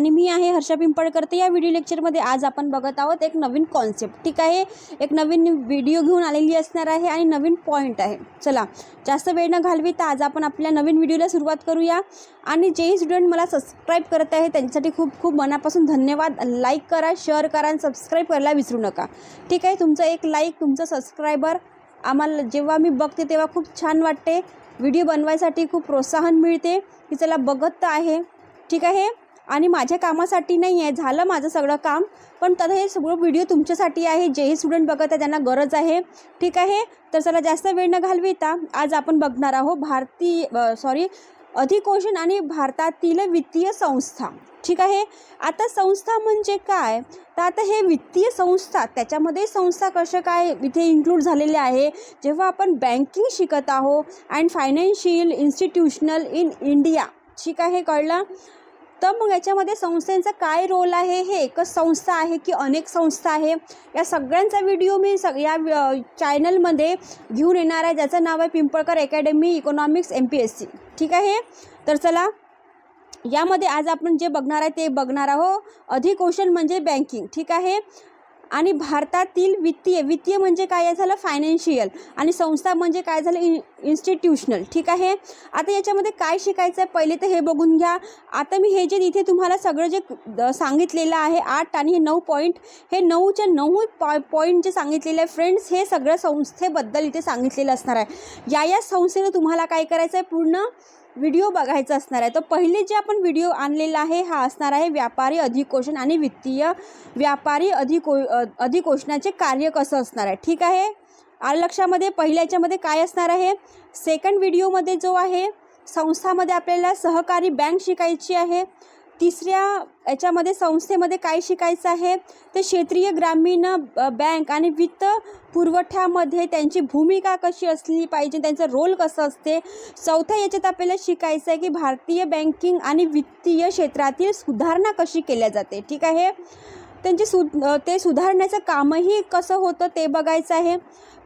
आणि मी आहे हर्षा पिंपळकर. तर या व्हिडिओ लेक्चरमध्ये आज आपण बघत आहोत एक नवीन कॉन्सेप्ट ठीक आहे? एक नवीन व्हिडिओ घेऊन आलेली असणार आहे आणि नवीन पॉईंट आहे. चला जास्त वेळ न घालवी तर आज आपण आपल्या नवीन व्हिडिओला सुरुवात करूया. आणि जेही स्टुडंट मला सबस्क्राईब करत आहे त्यांच्यासाठी खूप खूप मनापासून धन्यवाद. लाईक करा शेअर करा आणि सबस्क्राईब करायला विसरू नका. ठीक आहे? तुमचं एक लाईक तुमचं सबस्क्रायबर आम्हाला जेव्हा मी बघते तेव्हा खूप छान वाटते. व्हिडिओ बनवायसाठी खूप प्रोत्साहन मिळते. की चला बघत आहे. ठीक आहे? आणि माझ्या कामासाठी नाही आहे झालं माझं सगळं काम. पण तर हे सगळं व्हिडिओ तुमच्यासाठी आहे. जेही स्टुडंट बघत आहे त्यांना गरज आहे. ठीक आहे? तर चला जास्त वेळ न घालविता आज आपण बघणार आहोत भारतीय सॉरी अधिकोषण आणि भारतातील वित्तीय संस्था. ठीक आहे? आता संस्था म्हणजे काय? तर आता हे वित्तीय संस्था त्याच्यामध्ये संस्था कशा काय इथे इन्क्लूड झालेले आहे? जेव्हा आपण बँकिंग शिकत आहो and financial institutional in India ठीक आहे? कळलं? तर मग याच्यामध्ये संस्थेचा काय रोल आहे? हे एकच संस्था आहे की अनेक संस्था आहे? या सगळ्यांचा व्हिडिओ मी सग या चॅनलमध्ये घेऊन येणार आहे. ज्याचं नाव आहे Pimpalkar academy economics M P S C ठीक आहे तर चला यामध्ये आज आपण जे बघणार आहे ते बघणार आहोत. क्वेश्चन म्हणजे बँकिंग ठीक आहे? आणि भारतातील वित्तीय वित्तीय म्हणजे काय? झालं फायनान्शियल आणि संस्था म्हणजे काय झालं? इन इन्स्टिट्यूशनल ठीक आहे? आता याच्यामध्ये काय शिकायचं आहे पहिले तर हे बघून घ्या. आता मी हे जे इथे तुम्हाला सगळं जे सांगितलेलं आहे आठ आणि हे नऊ पॉईंट हे नऊच्या नऊ पॉ पॉईंट जे सांगितलेले आहे फ्रेंड्स हे सगळं संस्थेबद्दल इथे सांगितलेलं असणार आहे. या या संस्थेनं तुम्हाला काय करायचं आहे पूर्ण व्हिडिओ बघायचा असणार आहे. तर पहिले जे आपण व्हिडिओ आणलेला आहे हा असणार आहे व्यापारी अधिकोषण आणि वित्तीय व्यापारी अधिको अधिकोषणाचे कार्य कसं असणार आहे. ठीक आहे? आलं लक्षामध्ये? पहिल्या याच्यामध्ये काय असणार आहे? सेकंड व्हिडिओमध्ये जो आहे संस्थामध्ये आपल्याला सहकारी बँक शिकायची आहे. तिसऱ्या याच्यामध्ये संस्थेमध्ये काय शिकायचं आहे? तर क्षेत्रीय ग्रामीण बँक आणि वित्त पुरवठ्यामध्ये त्यांची भूमिका कशी असली पाहिजे? त्यांचं रोल कसं असते? चौथ्या याच्यात आपल्याला शिकायचं आहे की भारतीय बँकिंग आणि वित्तीय क्षेत्रातील सुधारणा कशी केल्या जाते? ठीक आहे? त्यांची सु ते सुधारण्याचं कामही कसं होतं ते बघायचं आहे.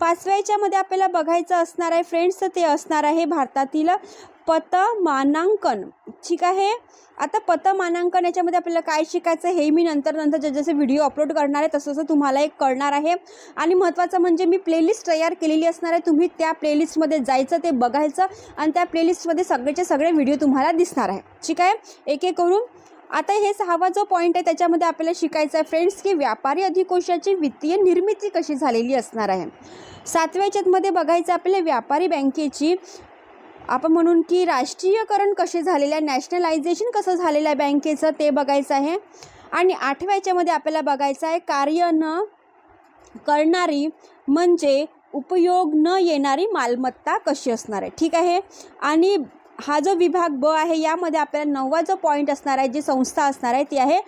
पाचव्या याच्यामध्ये आपल्याला बघायचं असणार आहे फ्रेंड्स ते असणार आहे भारतातील पतमानांकन. ठीक आहे? आता पतमानांकन याच्यामध्ये आपल्याला काय शिकायचं हे मी नंतर नंतर जसे जसे व्हिडिओ अपलोड करणार आहे तसं तसं तुम्हाला एक कळणार आहे. आणि महत्त्वाचं म्हणजे मी प्लेलिस्ट तयार केलेली असणार आहे. तुम्ही त्या प्लेलिस्टमध्ये जायचं ते बघायचं आणि त्या प्लेलिस्टमध्ये सगळेचे सगळे व्हिडिओ तुम्हाला दिसणार आहे. ठीक आहे? एक एक करून. आता हे सहावा जो पॉईंट आहे त्याच्यामध्ये आपल्याला शिकायचं आहे फ्रेंड्स की व्यापारी अधिकोषाची वित्तीय निर्मिती कशी झालेली असणार आहे? सातव्या याच्यातमध्ये बघायचं आपल्याला व्यापारी बँकेची आपण म्हणून की राष्ट्रीयकरण कसे झालेलं आहे नॅशनलायझेशन कसं झालेलं आहे बँकेचं ते बघायचं आहे. आणि आठव्या याच्यामध्ये आपल्याला बघायचं आहे कार्य न करणारी म्हणजे उपयोग न येणारी मालमत्ता कशी असणार आहे. ठीक आहे? आणि हा जो विभाग ब आहे यामध्ये आपल्याला नववा जो पॉईंट असणार आहे जी संस्था असणार आहे ती आहे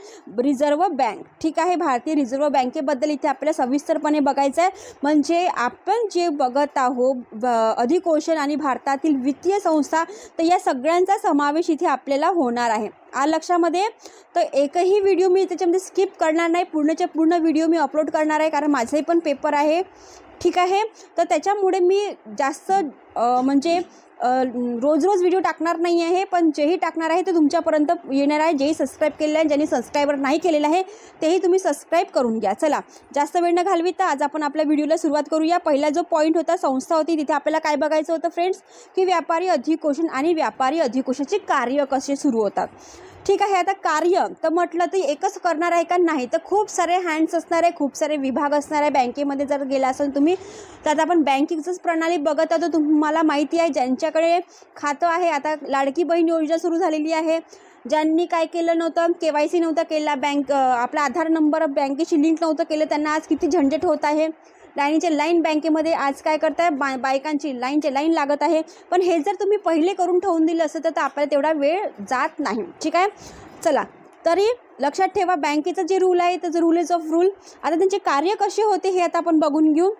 रिझर्व्ह बँक ठीक आहे भारतीय रिझर्व्ह बँकेबद्दल इथे आपल्याला सविस्तरपणे बघायचं आहे. म्हणजे आपण जे बघत आहोत ब- अधिकोषण आणि भारतातील वित्तीय संस्था तर या सगळ्यांचा समावेश इथे आपल्याला होणार आहे. आ लक्षामध्ये? तर एकही व्हिडिओ मी त्याच्यामध्ये स्किप करणार नाही. पूर्णच्या पूर्ण व्हिडिओ मी अपलोड करणार आहे कारण माझंही पण पेपर आहे. ठीक आहे? तर त्याच्यामुळे मी जास्त म्हणजे रोज रोज व्हिडिओ टाकणार नाही आहे पण जेही टाकणार आहे ते तुमच्यापर्यंत येणार आहे. जेही सबस्क्राईब केलेलं आहे ज्यांनी सबस्क्राईबर नाही केलेलं आहे तेही तुम्ही सबस्क्राईब करून घ्या. चला जास्त वेळ न घालवी तर आज आपण आपल्या व्हिडिओला सुरुवात करूया. पहिला जो पॉईंट होता संस्था होती तिथे आपल्याला काय बघायचं होतं फ्रेंड्स की व्यापारी अधिकोषण आणि व्यापारी अधिकोषणाचे कार्य कसे सुरू होतात. ठीक आहे आता कार्य तर म्हटलं तर एकच करणार आहे का? नाही तर खूप सारे हँड्स असणार आहे खूप सारे विभाग असणार आहे. बँकेमध्ये जर गेला असेल तुम्ही तर आता आपण बँकिंगचंच प्रणाली बघत आहोत. तुम्हाला माहिती आहे ज्यांच्या ज्यांच्याकडे खातं आहे. आता लाडकी बहीण योजना सुरू झालेली आहे. ज्यांनी काय केलं नव्हतं? के वाय सी नव्हतं केला. बँक आपला आधार नंबर बँकेशी लिंक नव्हतं केलं. त्यांना आज किती झंझट होत आहे. लाईनीचे लाईन बँकेमध्ये आज काय करताय? बा बायकांची लाईनचे लाईन लागत आहे. पण हे जर तुम्ही पहिले करून ठेवून दिलं असतं तर आपल्याला तेवढा वेळ जात नाही. ठीक आहे? चला. तरी लक्षात ठेवा बँकेचं जे रूल आहे त्याचं रूल इज ऑफ रूल आता त्यांचे कार्य कसे होते हे आता आपण बघून घेऊ.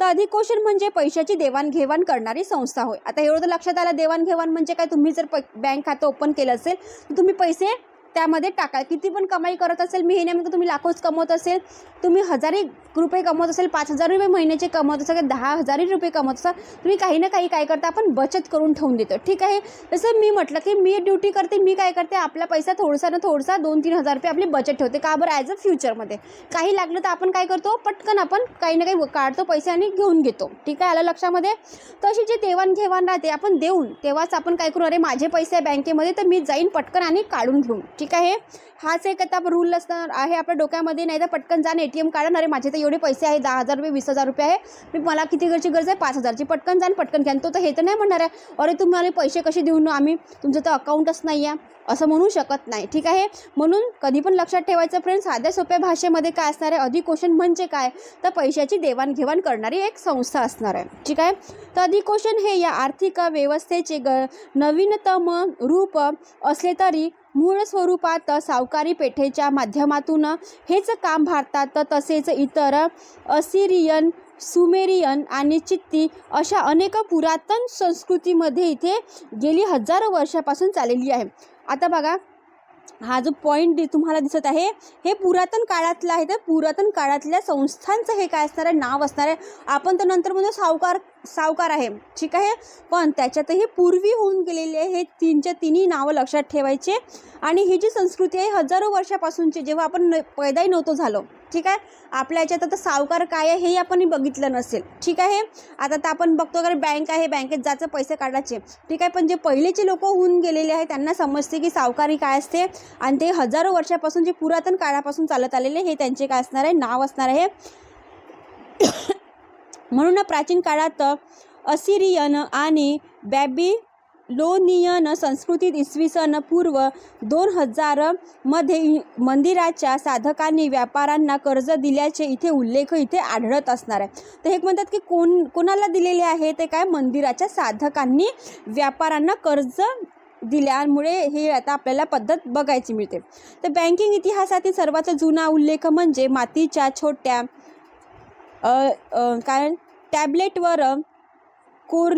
तर अधिकोषण म्हणजे पैशाची देवाणघेवाण करणारी संस्था होय. आता एवढं तर लक्षात आलं देवाणघेवाण म्हणजे काय? तुम्ही जर प बँक खातं ओपन केलं असेल तर तुम्ही पैसे त्यामध्ये टाका किती पण कमाई करत असेल मी हे नाही तुम्ही लाखोच कमवत असेल तुम्ही हजारी रुपये कमवत असेल पाच हजार रुपये महिन्याचे कमवत असाल किंवा दहा हजारी रुपये कमवत असाल तुम्ही काही ना काही काय करता आपण बचत करून ठेवून देतो. ठीक आहे? जसं मी म्हटलं की मी ड्युटी करते मी काय करते आपला पैसा थोडासा ना थोडासा दोन तीन हजार रुपये आपली बचत ठेवते का बरं? ॲज अ फ्युचरमध्ये काही लागलं तर आपण काय करतो पटकन आपण काही ना काही काढतो पैसे आणि घेऊन घेतो. ठीक आहे? आलं लक्षामध्ये? तशी जे देवाणघेवाण राहते आपण देऊन तेव्हाच आपण काय करू अरे माझे पैसे आहे बँकेमध्ये तर मी जाईन पटकन आणि काढून घेऊन. ठीक ठीक आहे? हाच एक आता रूल असणार आहे आपल्या डोक्यामध्ये. नाही तर पटकन जाण ए टी एम काढा. अरे माझे तर एवढे पैसे आहे दहा हजार रुपये वीस हजार रुपये आहे. मी मला किती घरची गरज आहे? पाच हजारची. पटकन जाण पटकन घ्या. तो तर हे तर नाही म्हणणार आहे. अरे तुम्हाला पैसे कसे देऊन आम्ही? तुमचं तर अकाउंटच नाही आहे असं म्हणू शकत नाही. ठीक आहे? म्हणून कधी पण लक्षात ठेवायचं फ्रेंड्स साध्या सोप्या भाषेमध्ये काय असणार आहे? अधिकोशन म्हणजे काय? तर पैशाची देवाणघेवाण करणारी एक संस्था असणार आहे. ठीक आहे? तर अधिकोशन हे या आर्थिक व्यवस्थेचे ग नवीनतम रूप असले तरी मूळ स्वरूपात सावकारी पेठेच्या माध्यमातून हेच काम भारतात तसेच इतर असिरियन सुमेरियन आणि चित्ती अशा अनेक पुरातन संस्कृतीमध्ये इथे गेली हजारो वर्षापासून चाललेली आहे. आता बघा हा जो पॉईंट तुम्हाला दिसत आहे हे पुरातन काळातलं आहे. तर पुरातन काळातल्या संस्थांचं हे काय असणार आहे? नाव असणार आहे. आपण तर नंतर म्हणतो सावकार सावकार आहे. ठीक आहे? पण त्याच्यातही पूर्वी होऊन गेलेले हे तीनच्या तिन्ही नावं लक्षात ठेवायचे. आणि ही जी संस्कृती आहे हजारो वर्षापासूनची जेव्हा आपण न पैदाही नव्हतो झालो. ठीक आहे? आपल्या याच्यात आता सावकार काय आहे हेही आपण बघितलं नसेल. ठीक आहे? आता तर आपण बघतो अगर बँक आहे बँकेत जायचं पैसे काढायचे. ठीक आहे? पण जे पहिलेचे लोक होऊन गेलेले आहे त्यांना समजते की सावकारी काय असते आणि ते हजारो वर्षापासून जे पुरातन काळापासून चालत आलेले हे त्यांचे काय असणार आहे? नाव असणार आहे. म्हणून प्राचीन काळात असिरियन आणि बॅबी बॅबिलोनियन संस्कृतीत इसवी सन पूर्व दोन हजारमध्ये मंदिराच्या साधकांनी व्यापाऱ्यांना कर्ज दिल्याचे इथे उल्लेख इथे आढळत असणार आहे. तर हे म्हणतात की कोण कोणाला दिलेले आहे? ते काय मंदिराच्या साधकांनी व्यापाऱ्यांना कर्ज दिल्यामुळे हे आता आपल्याला पद्धत बघायची मिळते. तर बँकिंग इतिहासातील सर्वात जुना उल्लेख म्हणजे मातीच्या छोट्या काय? टॅबलेटवर कोर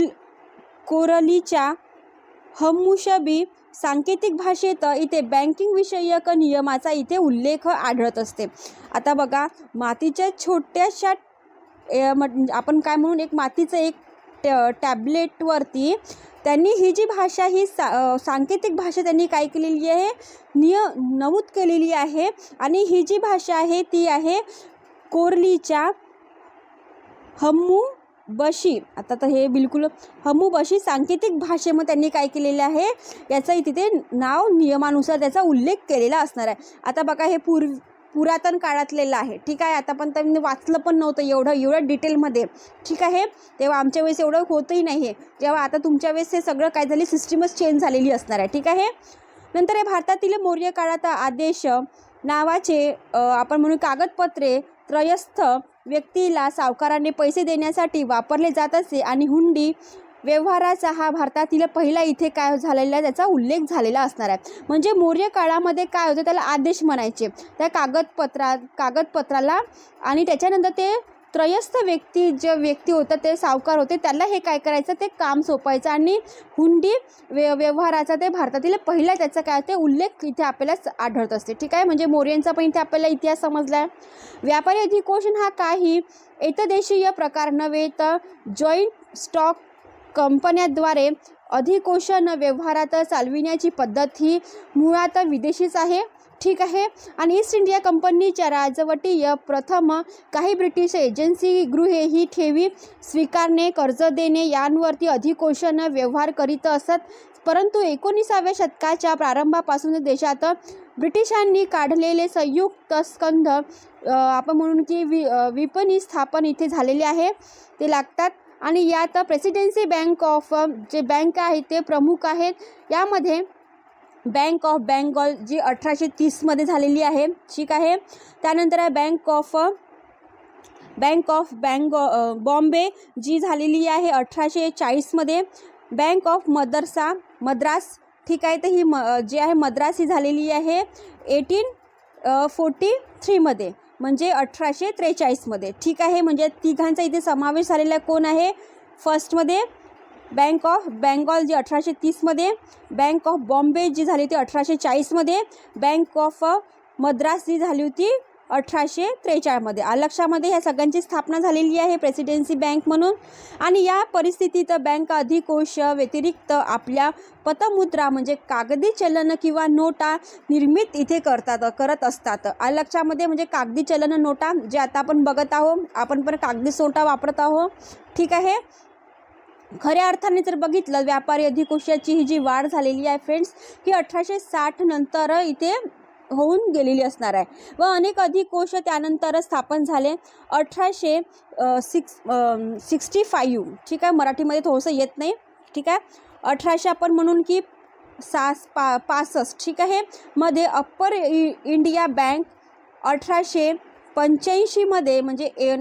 कोरलीच्या हमुशबी सांकेतिक भाषेत इथे बँकिंग विषयक नियमाचा इथे उल्लेख आढळत असते. आता बघा मातीच्या छोट्याशा आपण काय म्हणून एक मातीचं एक टॅबलेटवरती त्यांनी ही जी भाषा ही सा सांकेतिक भाषा त्यांनी काय केलेली आहे? निय नमूद केलेली आहे आणि ही जी भाषा आहे ती आहे कोरलीच्या हम्मू बशी. आता तर हे बिलकुल हम्मू बशी सांकेतिक भाषेमध्ये त्यांनी काय केलेलं आहे? याचंही तिथे नाव नियमानुसार त्याचा उल्लेख केलेला असणार आहे. आता बघा हे पूर्व पुरातन काळातलेलं आहे. ठीक आहे आता पण त्यांनी वाचलं पण नव्हतं एवढं एवढं डिटेलमध्ये. ठीक आहे तेव्हा आमच्या वेळेस एवढं होतही नाही आहे जेव्हा आता तुमच्या वेळेस हे सगळं काय झाली सिस्टीमच चेंज झालेली असणार आहे. ठीक आहे? नंतर हे भारतातील मौर्य काळात आदेश नावाचे आपण म्हणू कागदपत्रे त्रयस्थ व्यक्तीला सावकाराने पैसे देण्यासाठी वापरले जात असे आणि हुंडी व्यवहाराचा हा भारतातील पहिला इथे काय झालेला आहे त्याचा उल्लेख झालेला असणार आहे. म्हणजे मौर्य काळामध्ये काय होतं त्याला आदेश म्हणायचे. त्या कागदपत्रा कागदपत्राला आणि त्याच्यानंतर ते त्रयस्थ व्यक्ती जे व्यक्ती होतं ते सावकार होते. त्याला हे काय करायचं? ते काम सोपायचं आणि हुंडी व्य व्यवहाराचा ते भारतातील पहिला त्याचा काय ते उल्लेख इथे आपल्याला आढळत असते. ठीक आहे? म्हणजे मोर्यांचा पण इथे आपल्याला इतिहास समजला आहे व्यापारी अधिकोषण हा काही एतदेशीय प्रकार नव्हे तर जॉईंट स्टॉक कंपन्याद्वारे अधिकोषण व्यवहारात चालविण्याची पद्धत ही मुळात विदेशीच आहे. ठीक आहे. आणि ईस्ट इंडिया कंपनीच्या राजवटीय प्रथम काही ब्रिटिश एजन्सी गृहे ही ठेवी स्वीकारणे कर्ज देणे यांवरती अधिकोषण व्यवहार करीत असत. परंतु एकोणीसाव्या शतकाच्या प्रारंभापासून देशात ब्रिटिशांनी काढलेले संयुक्त स्कंध आपण म्हणून की वि विपणी स्थापन इथे झालेले आहे. ते लागतात. आणि यात प्रेसिडेन्सी बँक ऑफ जे बँक आहे ते प्रमुख आहेत. यामध्ये बँक ऑफ बेंगॉल जी अठराशे तीसमध्ये झालेली आहे ठीक आहे. त्यानंतर आहे bank of bank of Bengal Bombay जी झालेली आहे अठराशे चाळीसमध्ये बँक ऑफ मदरसा मद्रास ठीक आहे. तर ही म जी आहे मद्रास ही झालेली आहे एटीन फोर्टी थ्रीमध्ये म्हणजे अठराशे त्रेचाळीसमध्ये ठीक आहे. म्हणजे तिघांचा इथे समावेश झालेला कोण आहे? फर्स्टमध्ये बँक ऑफ बेंगॉल जी अठराशे तीसमध्ये बँक ऑफ बॉम्बे जी झाली होती अठराशे चाळीसमध्ये बँक ऑफ मद्रास जी झाली होती अठराशे त्रेचाळमध्ये अलक्षामध्ये ह्या सगळ्यांची स्थापना झालेली आहे प्रेसिडेन्सी बँक म्हणून. आणि या परिस्थितीत बँक अधिकोष व्यतिरिक्त आपल्या पतमुद्रा म्हणजे कागदी चलन किंवा नोटा निर्मित इथे करतात करत असतात. अलक्षामध्ये म्हणजे कागदी चलन नोटा जे आता आपण बघत आहोत आपण पण कागदी सोटा वापरत आहोत. ठीक आहे? खऱ्या अर्थाने जर बघितलं व्यापारी अधिकोषाची ही जी वाढ झालेली आहे फ्रेंड्स ही अठराशे साठ नंतर इथे होऊन गेलेली असणार आहे. व अनेक अधिकोष त्यानंतर स्थापन झाले. अठराशे सिक्स सिक्स्टी फाईव्ह ठीक आहे? मराठीमध्ये थोडंसं येत नाही ठीक आहे? अठराशे आपण म्हणून की सास पा पासष्ट ठीक आहे? मध्ये अप्पर इ इंडिया बँक अठराशे पंच्याऐंशीमध्ये म्हणजे ए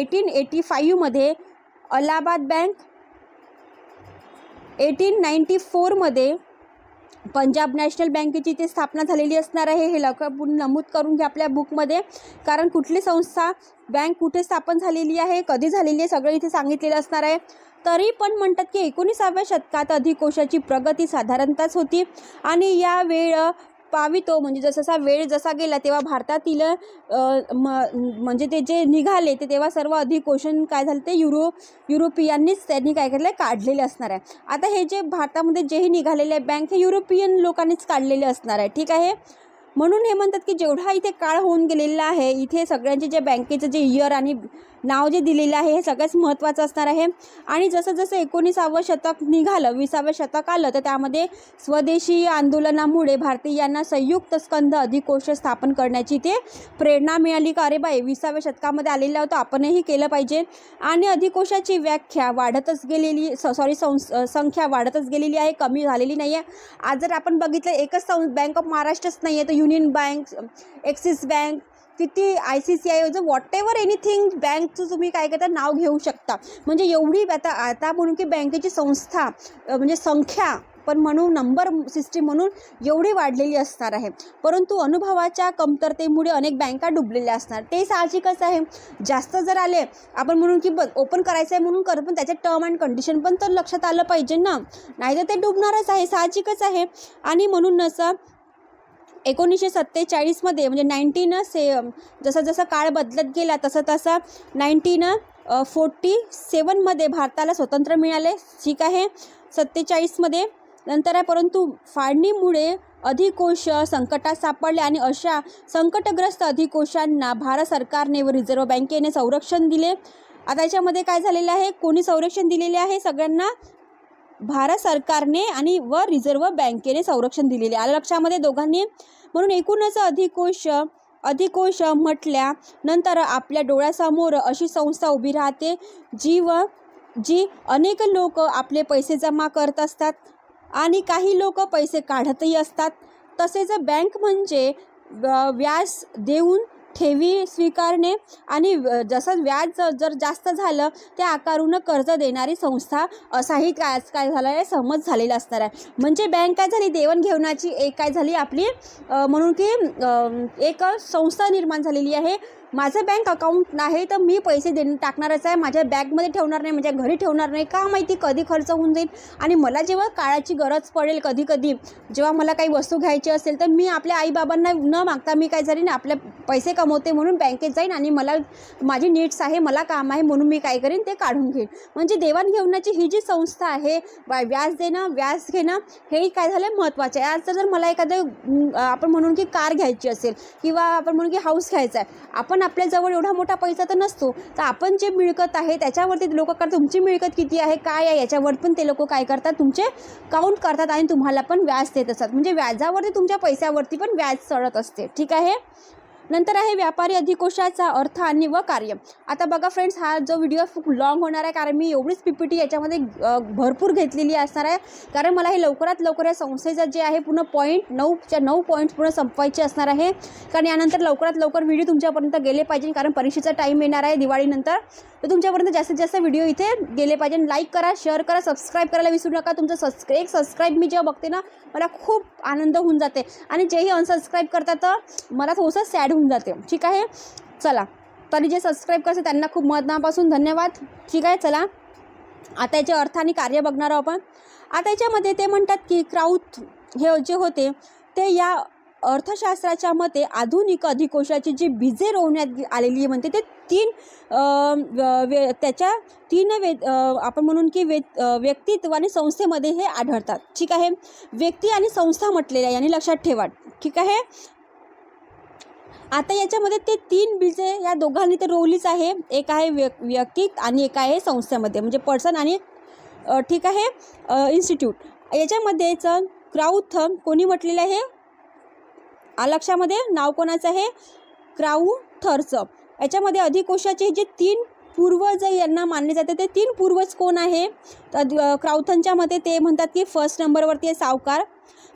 एटीन एटी फाईव्हमध्ये अलाहाबाद बँक एटीन नाईंटी फोरमध्ये पंजाब नॅशनल बँकेची इथे स्थापना झालेली असणार आहे. हे लवकर नमूद करून घ्या आपल्या बुकमध्ये. कारण कुठली संस्था बँक कुठे स्थापन झालेली आहे कधी झालेली आहे सगळं इथे सांगितलेलं असणार आहे. तरी पण म्हणतात की एकोणीसाव्या शतकात अधिकोशाची प्रगती साधारणतःच होती. आणि या वेळ पावितो. म्हणजे जसा वेळ जसा गेला तेव्हा भारतातील म्हणजे ते जे निघाले ते तेव्हा सर्व अधिकोषण काय झालं ते युरो युरोपियांनीच त्यांनी काय केलं काढलेले असणार आहे. आता हे जे भारतामध्ये जेही निघालेले आहे बँक हे युरोपियन लोकांनीच काढलेले असणार आहे. ठीक आहे? म्हणून हे म्हणतात की जेवढा इथे काळ होऊन गेलेला आहे इथे सगळ्यांचे जे बँकेचं जे इयर आणि नाव जे दिलेलं आहे हे सगळ्यात महत्त्वाचं असणार आहे. आणि जसं जसं एकोणीसावं शतक निघालं विसावं शतक आलं तर त्यामध्ये स्वदेशी आंदोलनामुळे भारतीयांना संयुक्त स्कंध अधिकोष स्थापन करण्याची ते प्रेरणा मिळाली. का अरे बाई? विसाव्या शतकामध्ये आलेलं होतं आपणही केलं पाहिजे. आणि अधिकोषाची व्याख्या वाढतच गेलेली स सॉरी संस संख्या वाढतच गेलेली आहे कमी झालेली नाही आहे आज जर आपण बघितलं एकच बँक ऑफ महाराष्ट्रच नाही आहे तर युनियन बँक ॲक्सिस बँक किती I C C I whatever anything बँकचं तुम्ही काय करता नाव घेऊ शकता. म्हणजे एवढी आता आता म्हणून की बँकेची संस्था म्हणजे संख्या पण म्हणून नंबर सिस्टीम म्हणून एवढी वाढलेली असणार आहे. परंतु अनुभवाच्या कमतरतेमुळे अनेक बँका डुबलेल्या असणार. ते साहजिकच आहे? जास्त जर आले आपण म्हणून की बघ ओपन करायचं आहे म्हणून कर पण त्याचे टर्म अँड कंडिशन पण तर लक्षात आलं पाहिजे ना. नाही तर ते डुबणारच आहे साहजिकच आहे. आणि म्हणूनच एकोणीसशे सत्तेचाळीसमध्ये म्हणजे नाईन्टीन से जसं जसं काळ बदलत गेला तसं तसं नाईन्टीन फोर्टी सेवनमध्ये भारताला स्वतंत्र मिळाले. ठीक आहे? सत्तेचाळीसमध्ये नंतर आहे परंतु फाळणीमुळे अधिकोष संकटात सापडले आणि अशा संकटग्रस्त अधिकोषांना भारत सरकारने व रिझर्व्ह बँकेने संरक्षण दिले. आता याच्यामध्ये काय झालेलं आहे? कोणी संरक्षण दिलेले आहे सगळ्यांना? भारत सरकारने आणि व रिझर्व्ह बँकेने संरक्षण दिलेले. आलं लक्षामध्ये दोघांनी म्हणून एकूणच अधिकोष अधिकोष म्हटल्या नंतर आपल्या डोळ्यासमोर अशी संस्था उभी राहते जी व जी अनेक लोक आपले पैसे जमा करत असतात आणि काही लोक पैसे काढतही असतात. तसेच बँक म्हणजे व- व्याज देऊन ठेवी स्वीकारणे आणि जसं व्याज जर जास्त झालं त्या आकारून कर्ज देणारी संस्था असाही काय आज काय झालं आहे समज झालेला असणार आहे. म्हणजे बँक काय झाली? देवणघेवणाची एक काय झाली? आपली म्हणून की एक संस्था निर्माण झालेली आहे. माझं बँक अकाउंट आहे तर मी पैसे दे टाकणारच आहे. माझ्या बॅगमध्ये ठेवणार नाही माझ्या घरी ठेवणार नाही. का माहिती? कधी खर्च होऊन जाईल? आणि मला जेव्हा काळाची गरज पडेल कधी कधी जेव्हा मला काही वस्तू घ्यायची असेल तर मी आपल्या आईबाबांना न मागता मी काय झाली ना आपले पैसे कमवते म्हणून बँकेत जाईन आणि मला माझी नीड्स आहे मला काम आहे म्हणून मी काय करेन ते काढून घेईन. म्हणजे देवाणघेवणाची ही जी संस्था आहे व्याज देणं व्याज घेणं हे काय झालं महत्त्वाचं आहे. आज जर मला एखादं आपण म्हणून की कार घ्यायची असेल किंवा आपण म्हणून की हाऊस घ्यायचा आहे आपण आपल्याजवळ एवढा मोठा पैसा तर नसतो. तर आपण जे मिळकत आहे त्याच्यावरती लोक करतात. तुमची मिळकत किती आहे काय आहे याच्यावर पण ते लोक काय करतात तुमचे काउंट करतात आणि तुम्हाला पण व्याज देत असतात. म्हणजे व्याजावरती तुमच्या पैशावरती पण व्याज चढत असते. ठीक आहे? नंतर आहे व्यापारी अधिकोशाचा अर्थ आणि व कार्य. आता बघा फ्रेंड्स हा जो व्हिडिओ खूप लॉंग होणार आहे कारण मी एवढीच पी पी टी याच्यामध्ये भरपूर घेतलेली असणार आहे. कारण मला हे लवकरात लवकर या संस्थेचं जे आहे पूर्ण पॉईंट नऊच्या नऊ पॉईंट्स पूर्ण संपवायचे असणार आहे. कारण यानंतर लवकरात लवकर व्हिडिओ तुमच्यापर्यंत गेले पाहिजे कारण परीक्षेचा टाईम येणार आहे दिवाळीनंतर. तर तुमच्यापर्यंत जास्तीत जास्त व्हिडिओ इथे गेले पाहिजे. लाईक करा शेअर करा सबस्क्राईब करायला विसरू नका. तुमचं सबस्क्राईब एक सबस्क्राईब मी जेव्हा बघते ना मला खूप आनंद होऊन जाते. आणि जेही अनसबस्क्राईब करतात तर मला थोडंसं सॅड होऊन जाते. ठीक आहे? चला. तरी जे सबस्क्राईब करते त्यांना खूप मनापासून धन्यवाद. ठीक आहे? चला. आता याचे अर्थ आणि कार्य बघणार आहोत आपण. आता याच्यामध्ये ते म्हणतात की क्राऊथ हे जे होते ते या अर्थशास्त्राच्या मते आधुनिक अधिकोशाची जी बीजे रोवण्यात आलेली म्हणते ते तीन वे त्याच्या तीन वे आपण म्हणून की वे व्यक्तित्व आणि संस्थेमध्ये हे आढळतात. ठीक आहे? व्यक्ती आणि संस्था म्हटलेल्या याने लक्षात ठेवा. ठीक आहे? आता याच्यामध्ये ते तीन बीजे या दोघांनी तर रोवलीच आहे. एक आहे व्य व्यक्ती आणि एक आहे संस्थेमध्ये. म्हणजे पर्सन आणि ठीक आहे इन्स्टिट्यूट. याच्यामध्येच क्राऊथ कोणी म्हटलेलं आहे? आलक्षामध्ये नाव कोणाचं आहे? क्राउथरचं याच्यामध्ये अधिकोशाचे जे तीन पूर्वज यांना मानले जाते ते तीन पूर्वज कोण आहे? तर क्राऊथनच्या मते ते म्हणतात की फर्स्ट नंबरवरती आहे सावकार.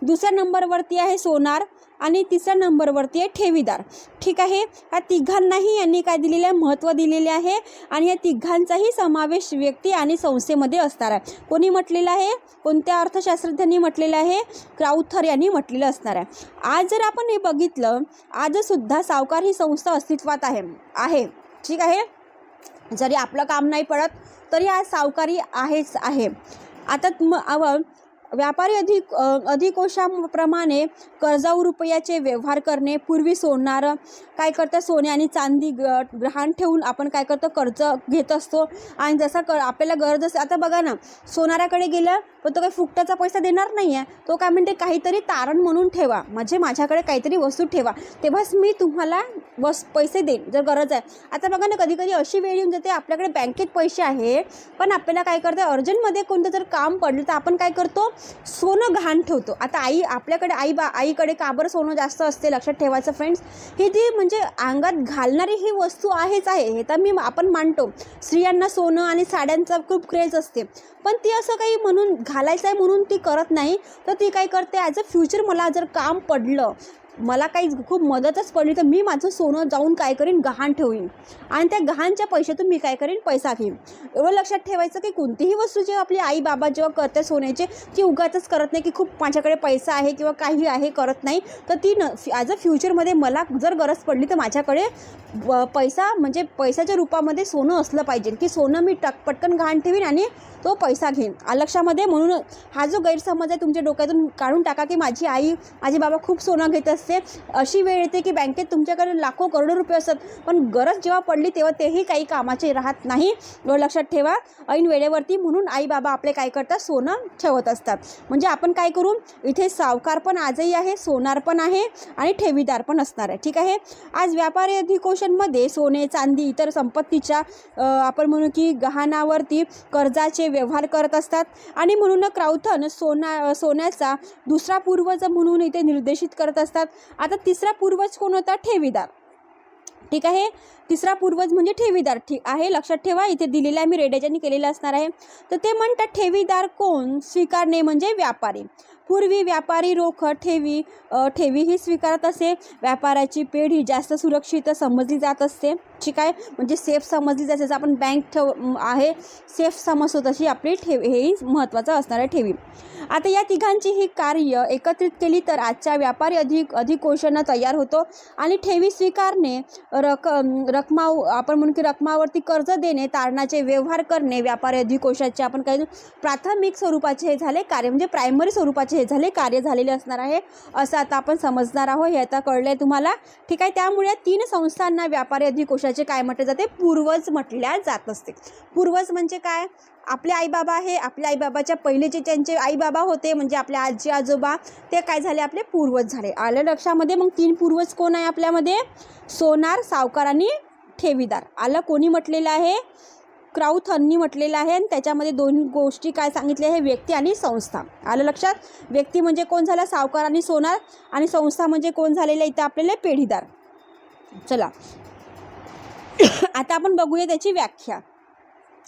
दुसऱ्या नंबरवरती आहे सोनार. आणि तिसऱ्या नंबरवरती आहे ठेवीदार. ठीक आहे? ह्या तिघांनाही यांनी काय दिलेलं आहे? महत्त्व दिलेले आहे. आणि या तिघांचाही समावेश व्यक्ती आणि संस्थेमध्ये असणार आहे. कोणी म्हटलेलं आहे? कोणत्या अर्थशास्त्रज्ञांनी म्हटलेलं आहे? क्राउथर यांनी म्हटलेलं असणार आहे. आज जर आपण हे बघितलं आजसुद्धा सावकार ही संस्था अस्तित्वात आहे आहे. ठीक आहे? जरी आपलं काम नाही पडत तरी आज सावकारी आहेच आहे. आता मग व्यापारी अधिक अधिकोशाप्रमाणे कर्जाऊ रुपयाचे व्यवहार करणे पूर्वी सोडणारं काय करतं सोने आणि चांदी ग गहाण ठेवून आपण काय करतो कर्ज घेत असतो. आणि जसा क आपल्याला गरज असते आता बघा ना सोनाऱ्याकडे गेलं पण तो काही फुकटाचा पैसा देणार नाही आहे तो काय म्हणते काहीतरी तारण म्हणून ठेवा. म्हणजे माझ्याकडे काहीतरी वस्तू ठेवा. तेव्हाच मी तुम्हाला बस पैसे देईन जर गरज आहे. आता बघा ना कधी कधी अशी वेळ येऊन जाते आपल्याकडे बँकेत पैसे आहे पण आपल्याला काय करतं अर्जंटमध्ये कोणतं जर काम पडलं तर आपण काय करतो सोनं घाण ठेवतो. आता आई आपल्याकडे आई बा आईकडे का बरं सोनं जास्त असते लक्षात ठेवायचं फ्रेंड्स ही ती म्हणजे अंगात घालणारी ही वस्तू आहेच आहे. हे तर मी आपण मानतो. स्त्रियांना सोनं आणि साड्यांचा खूप क्रेज असते. पण ती असं काही म्हणून घालायचं आहे म्हणून ती करत नाही. तर ती काय करते ॲज अ फ्युचर मला जर काम पडलं मला काही खूप मदतच पडली. तर मी माझं सोनं जाऊन काय करीन? गहाण ठेवीन. आणि त्या गहाणच्या पैशातून मी काय करीन? पैसा घेईन. एवढं लक्षात ठेवायचं की कोणतीही वस्तू जेव्हा आपली आई बाबा जेव्हा करते सोन्याचे ती उगाचच करत नाही की खूप माझ्याकडे पैसा आहे किंवा काही आहे करत नाही. तर ती न ॲज अ फ्युचरमध्ये मला जर गरज पडली तर माझ्याकडे व- पैसा म्हणजे पैशाच्या रूपामध्ये सोनं असलं पाहिजे. की सोनं मी टक पटकन गहाण ठेवीन आणि तो पैसा घेईन. लक्षामध्ये म्हणून हा जो गैरसमज आहे तुमच्या डोक्यातून काढून टाका की माझी आई माझे बाबा खूप सोनं घेत असते अशी वेळ येते की बँकेत तुमच्याकडे लाखो करोडो रुपये असतात. पण गरज जेव्हा पडली तेव्हा तेही काही कामाचे राहत नाही. लक्षात ठेवा ऐन वेळेवरती म्हणून आई बाबा आपले काय करतात? सोनं ठेवत असतात. म्हणजे आपण काय करू? इथे सावकार पण आजही आहे सोनार पण आहे आणि ठेवीदार पण असणार आहे. ठीक आहे? आज व्यापारी अधिकोषणमध्ये सोने चांदी इतर संपत्तीच्या आपण म्हणू की गहाणावरती कर्जाचे व्यवहार करत असतात. आणि म्हणून क्राउथन सोना सोन्याचा दुसरा पूर्वज म्हणून इथे निर्देशित करत असतात. आता तिसरा पूर्वज कोण होता? ठेवीदार. ठीक आहे? तिसरा पूर्वज म्हणजे ठेवीदार. ठीक आहे? लक्षात ठेवा इथे दिलेलं आहे मी रेड्याच्यानी केलेलं असणार आहे. तर ते म्हणतात ठेवीदार कोण? स्वीकारणे म्हणजे व्यापारी. पूर्वी व्यापारी रोख ठेवी ठेवीही ठेवी ही स्वीकारत असे. व्यापाराची पेढ ही जास्त सुरक्षित समजली जात असते. ठीक आहे म्हणजे सेफ समजली जाते. जसं आपण बँक ठेव आहे सेफ समजतो तशी आपली ठेव हेही महत्त्वाचं असणार आहे ठेवी. आता या तिघांची ही कार्य एकत्रित केली तर आजच्या व्यापारी अधिक अधिकोषणं तयार होतो आणि ठेवी स्वीकारणे रक रकमा आपण म्हणू की रकमावरती कर्ज देणे तारणाचे व्यवहार करणे व्यापारी अधिकोषाचे आपण काही प्राथमिक स्वरूपाचे हे झाले कार्य म्हणजे प्रायमरी स्वरूपाचे हे झाले कार्य झालेले असणार आहे असं आता आपण समजणार आहोत. हे आता कळलं आहे तुम्हाला. ठीक आहे त्यामुळे तीन संस्थांना व्यापारी अधिकोषाचे काय म्हटले जाते? पूर्वज म्हटल्या जात असते पूर्वज म्हणजे काय? आपले आईबाबा आहे. आपल्या आईबाबाच्या पहिले जे त्यांचे आईबाबा होते म्हणजे आपले आजी आजोबा ते काय झाले? आपले पूर्वज झाले. आलं लक्षामध्ये? मग तीन पूर्वज कोण आहे आपल्यामध्ये? सोनार सावकार आणि ठेवीदार. आलं कोणी म्हटलेलं आहे? क्राउथननी म्हटलेलं आहे आणि त्याच्यामध्ये दोन गोष्टी काय सांगितल्या हे व्यक्ती आणि संस्था. आलं लक्षात? व्यक्ती म्हणजे कोण झाला? सावकार आणि सोनार. आणि संस्था म्हणजे कोण झालेलं इथं आपल्याला पेढीदार. चला. आता आपण बघूया त्याची व्याख्या.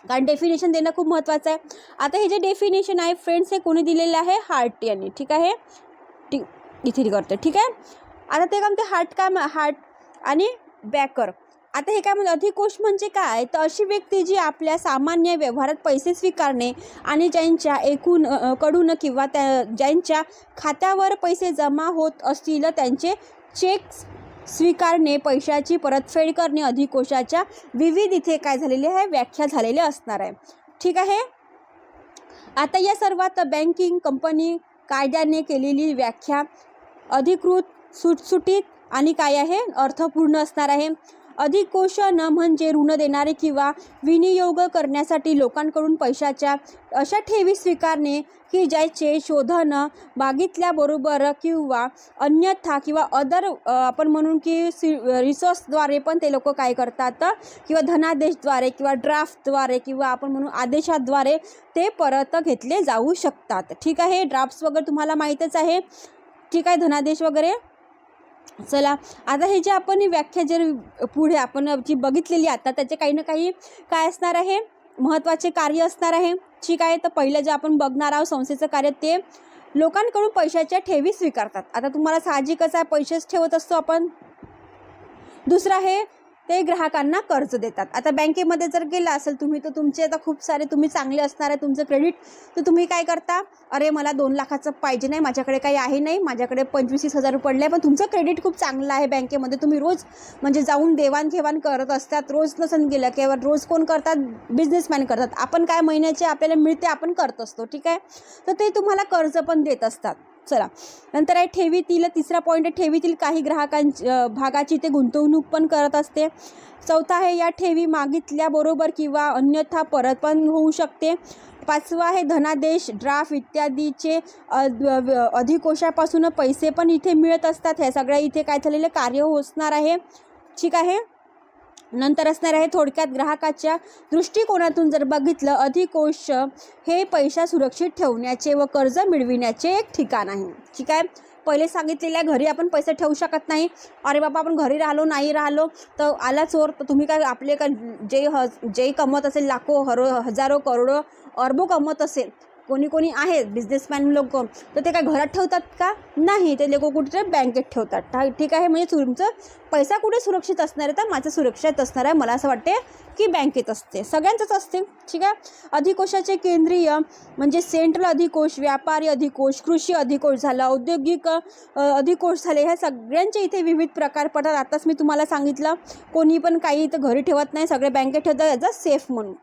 कारण डेफिनेशन देणं खूप महत्त्वाचं आहे. आता हे जे डेफिनेशन आहे फ्रेंड्स हे कोणी दिलेलं आहे? हार्ट यांनी. ठीक आहे? ठीक इथे करते. ठीक आहे? आता ते काम ते हार्ट काय म- हार्ट आणि बॅकर आता हे काय म्हणजे अधिकोष म्हणजे काय? तर अशी व्यक्ती जी आपल्या सामान्य व्यवहारात पैसे स्वीकारणे आणि ज्यांच्या एकूणकडून किंवा त्या ज्यांच्या खात्यावर पैसे जमा होत असतील त्यांचे चेक स्वीकारणे पैशाची परतफेड करणे अधिकोषाच्या विविध इथे काय झालेले आहे व्याख्या झालेल्या असणार आहे. ठीक आहे? आता या सर्वात बँकिंग कंपनी कायद्याने केलेली व्याख्या अधिकृत सुटसुटीत आणि काय आहे? अर्थपूर्ण असणार आहे. अधिक कोशन म्हणजे ऋण देणारे किंवा विनियोग करण्यासाठी लोकांकडून पैशाच्या अशा ठेवी स्वीकारणे की ज्याचे शोधन मागितल्याबरोबर किंवा अन्यथा किंवा अदर आपण म्हणून की सी रिसोर्सद्वारे पण ते लोक काय करतात? किंवा धनादेशद्वारे किंवा ड्राफ्टद्वारे किंवा आपण म्हणून आदेशाद्वारे ते परत घेतले जाऊ शकतात. ठीक आहे? ड्राफ्ट्स वगैरे तुम्हाला माहीतच आहे. ठीक आहे? धनादेश वगैरे? चला आता हे जे आपण ही व्याख्या जर पुढे आपण जी बघितलेली आता त्याचे काही ना काही काय असणार आहे? महत्त्वाचे कार्य असणार आहे. ठीक आहे तर पहिलं जे आपण बघणार आहोत संस्थेचं कार्य ते लोकांकडून पैशाच्या ठेवी स्वीकारतात. आता तुम्हाला साहजिकच आहे पैसेच ठेवत असतो आपण. दुसरं आहे ते ग्राहकांना कर्ज देतात. आता बँकेमध्ये जर गेला असेल तुम्ही तर तुमचे आता खूप सारे तुम्ही चांगले असणार आहे तुमचं क्रेडिट तर तुम्ही काय करता? अरे मला दोन लाखाचं पाहिजे नाही माझ्याकडे काही आहे नाही माझ्याकडे पंचवीस तीस हजार पडले पण तुमचं क्रेडिट खूप चांगलं आहे बँकेमध्ये. तुम्ही रोज म्हणजे जाऊन देवाणघेवाण करत असतात रोज नसन गेलं किंवा रोज कोण करतात? बिझनेसमॅन करतात. आपण काय महिन्याचे आपल्याला मिळते आपण करत असतो ठीक आहे? तर ते तुम्हाला कर्ज पण देत असतात. चला. नंतर आहे ठेवीतील तिसरा पॉईंट आहे ठेवीतील काही ग्राहकांची भागाची ते गुंतवणूक पण करत असते. चौथा आहे या ठेवी मागितल्याबरोबर किंवा अन्यथा परत पण होऊ शकते. पाचवा आहे धनादेश ड्राफ्ट इत्यादीचे अधिकोशापासून पैसे पण इथे मिळत असतात. ह्या सगळ्या इथे काय झालेलं कार्य असणार आहे. ठीक आहे? नंतर असणार आहे थोडक्यात ग्राहकाच्या दृष्टिकोनातून जर बघितलं अधिकोष हे पैसा सुरक्षित ठेवण्याचे व कर्ज मिळविण्याचे एक ठिकाण आहे. ठीक आहे? पहिले सांगितलेल्या घरी आपण पैसे ठेवू शकत नाही. अरे बाबा आपण घरी राहिलो नाही राहिलो तर आला चोर तर तुम्ही काय आपले का जे ह जे कमवत असेल लाखो हरो हजारो करोडो अरबो कमवत असेल कोणी कोणी आहेत बिझनेसमॅन लोक. तर ते काय घरात ठेवतात का? नाही ते लोक कुठे बँकेत ठेवतात. ठा- ठीक आहे म्हणजे तुमचं पैसा कुठे सुरक्षित असणार आहे? तर माझं सुरक्षित असणार आहे. मला असं वाटते की बँकेत असते. सगळ्यांचंच असते. ठीक आहे? अधिकोशाचे केंद्रीय म्हणजे सेंट्रल अधिकोश व्यापारी अधिकोश कृषी अधिकोश झाला औद्योगिक अधिकोश झाले ह्या सगळ्यांचे इथे विविध प्रकार पडतात. आताच मी तुम्हाला सांगितलं कोणी पण काही इथं घरी ठेवत नाही सगळे बँकेत ठेवतात. याचा सेफ म्हणून.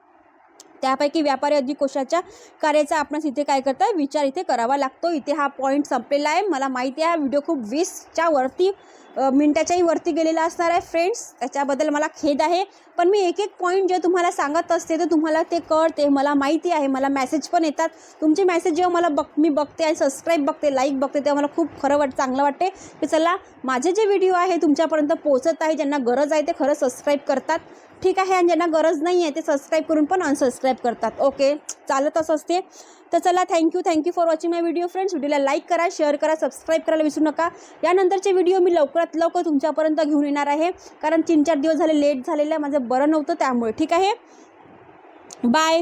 त्यापैकी व्यापारी अधिकोशाच्या कार्याचा आपणास इथे काय करता विचार इथे करावा लागतो. इथे हा पॉईंट संपलेला आहे. मला माहिती आहे हा व्हिडिओ खूप वीसच्या वरती मिनटाच्याही वरती गेलेला असणार आहे फ्रेंड्स त्याच्याबद्दल मला खेद आहे. पण मी एक एक पॉईंट जे तुम्हाला सांगत असते तर तुम्हाला ते कळते. मला माहिती आहे. मला मेसेज पण येतात. तुमचे मेसेज जेव्हा मला बघ मी बघते आणि सबस्क्राईब बघते लाईक बघते तेव्हा मला खूप खरं वाट चांगलं वाटते. की चला माझे जे व्हिडिओ आहे तुमच्यापर्यंत पोहोचत आहे ज्यांना गरज आहे ते खरं सबस्क्राईब करतात. ठीक आहे आणि ज्यांना गरज नाही आहे ते सबस्क्राईब करून पण अनसबस्क्राईब करतात. ओके चालतच असते. तर चला thank you thank you for watching my video friends व्हिडिओला लाईक करा शेअर करा सबस्क्राईब करायला विसरू नका. यानंतरचे व्हिडिओ मी लवकरात लवकर तुमच्यापर्यंत घेऊन येणार आहे. कारण तीन चार दिवस झाले लेट झालेलं आहे. माझं बरं नव्हतं त्यामुळे. ठीक आहे? बाय